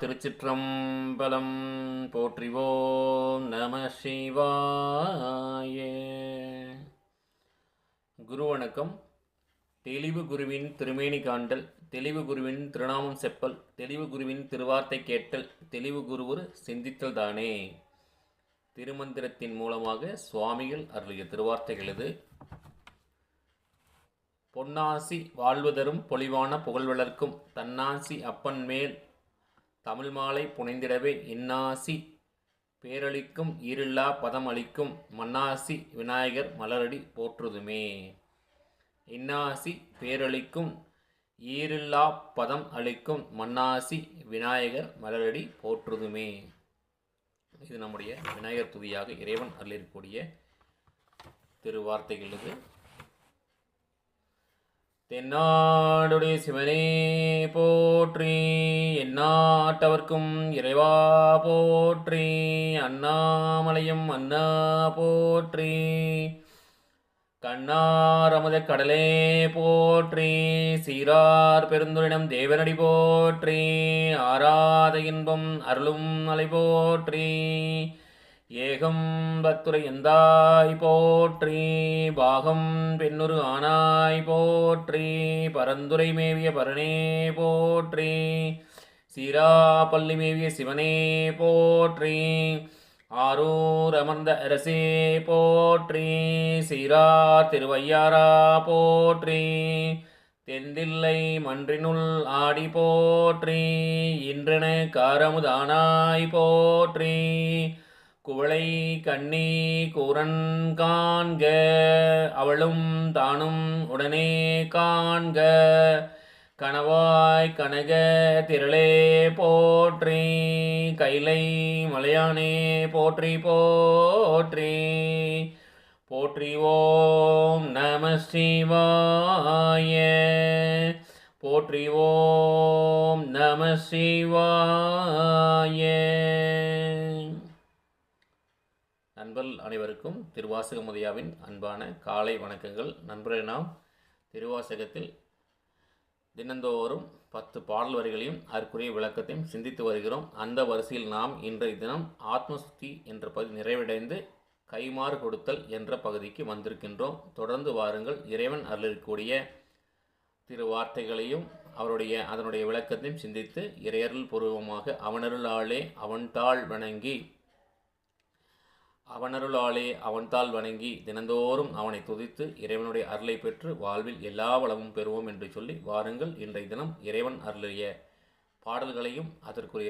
திருச்சிற்றம்பலம் போற்றிவோம் நம சிவாயே. குரு வணக்கம் தெளிவு குருவின் திருமேனி காண்டல் தெளிவு குருவின் திருநாமம் செப்பல் தெளிவு குருவின் திருவார்த்தை கேட்டல் தெளிவு குருவுர் சிந்தித்தல் தானே. திருமந்திரத்தின் மூலமாக சுவாமிகள் அருளிய திருவார்த்தைகள் இது. பொன்னாசி வாழ்வதரும் பொலிவான புகழ் வளர்க்கும் தன்னாசி அப்பன் மேல் தமிழ் மாலை புனைந்திடவே இன்னாசி. பேரளிக்கும் ஈரில்லா பதம் அளிக்கும் மன்னாசி விநாயகர் மலரடி போற்றுதுமே. இன்னாசி பேரளிக்கும் ஈரில்லா பதம் அளிக்கும் மன்னாசி விநாயகர் மலரடி போற்றுதுமே. இது நம்முடைய விநாயகர் துதியாக இறைவன் அருளிருக்கக்கூடிய திருவார்த்தைகள் இது. தென்னாடுடைய சிவனே போற்றி எந்நாட்டவர்க்கும் இறைவா போற்றி அண்ணாமலையும் அண்ணா போற்றி கண்ணார் கடலே போற்றி சீரார் பெருந்துரிடம் தேவனடி போற்றி ஆராத இன்பம் அருளும் அலை போற்றி ஏகம் பத்துரை எந்தாய் போற்றி? பாகம் பெண்ணுரு ஆனாய் போற்றி? பரந்துரை மேவிய பரணே போற்றி? சீரா பள்ளி மேவிய சிவனே போற்றி? ஆரூர் அமர்ந்த அரசே போற்றி? சீரா திருவையாரா போற்றி? தெந்தில்லை மன்றினுள் ஆடி போற்றி? இன்றன காரமுதானாய் போற்றி? குவளை கண்ணி கூரன் காண்க அவளும் தானும் உடனே காண்க. கணவாய் கனக திரளே போற்றி கைலை மலையானே போற்றி போற்றி. போற்றி ஓம் நம சிவாய போற்றி ஓம் நம சிவாய. நண்பர்கள் அனைவருக்கும் திருவாசகமுதையாவின் அன்பான காலை வணக்கங்கள். நண்பரே நாம் திருவாசகத்தில் தினந்தோறும் பத்து பாடல் வரிகளையும் அதற்குரிய விளக்கத்தையும் சிந்தித்து வருகிறோம். அந்த வரிசையில் நாம் இன்றைய தினம் ஆத்மசுத்தி என்ற பகுதி நிறைவடைந்து கைமாறு கொடுத்தல் என்ற பகுதிக்கு வந்திருக்கின்றோம். தொடர்ந்து வாருங்கள். இறைவன் அருளிருக்கக்கூடிய திரு வார்த்தைகளையும் அவருடைய அதனுடைய விளக்கத்தையும் சிந்தித்து இறையருள் பூர்வமாக அவனருளாலே அவன்தாள் வணங்கி அவனருளாலே அவன்தாள் வணங்கி தினந்தோறும் அவனை துதித்து இறைவனுடைய அருளை பெற்று வாழ்வில் எல்லா வளமும் பெறுவோம் என்று சொல்லி வாருங்கள். இன்றைய தினம் இறைவன் அருளிய பாடல்களையும் அதற்குரிய